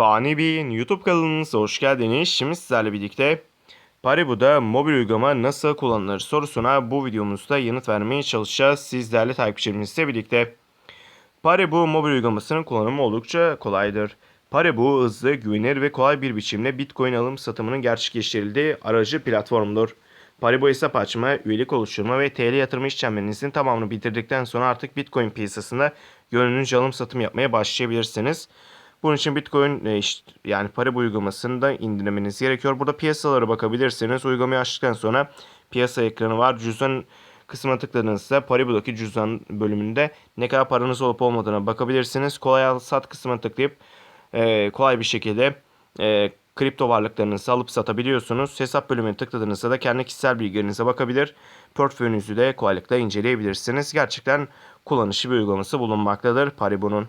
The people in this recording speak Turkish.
Fani Bey'in YouTube kanalınıza hoş geldiniz. Şimdi sizlerle birlikte Paribu'da mobil uygulama nasıl kullanılır sorusuna bu videomuzda yanıt vermeye çalışacağız. Sizlerle takipçilerimizle birlikte. Paribu mobil uygulamasının kullanımı oldukça kolaydır. Paribu hızlı, güvenilir ve kolay bir biçimde Bitcoin alım satımının gerçekleştirildiği aracı platformdur. Paribu hesap açma, üyelik oluşturma ve TL yatırma işlemlerinizin tamamını bitirdikten sonra artık Bitcoin piyasasında gönlünüzce alım satım yapmaya başlayabilirsiniz. Bunun için Bitcoin e, yani Paribu uygulamasını da indirmeniz gerekiyor. Burada piyasalara bakabilirsiniz. Uygulamayı açtıktan sonra piyasa ekranı var. Cüzdan kısmına tıkladığınızda Paribu'daki cüzdan bölümünde ne kadar paranız olup olmadığına bakabilirsiniz. Kolay al sat kısmına tıklayıp e, kolay bir şekilde e, kripto varlıklarınızı alıp satabiliyorsunuz. Hesap bölümüne tıkladığınızda da kendi kişisel bilgilerinize bakabilir. Portföyünüzü de kolaylıkla inceleyebilirsiniz. Gerçekten kullanışlı bir uygulaması bulunmaktadır Paribu'nun.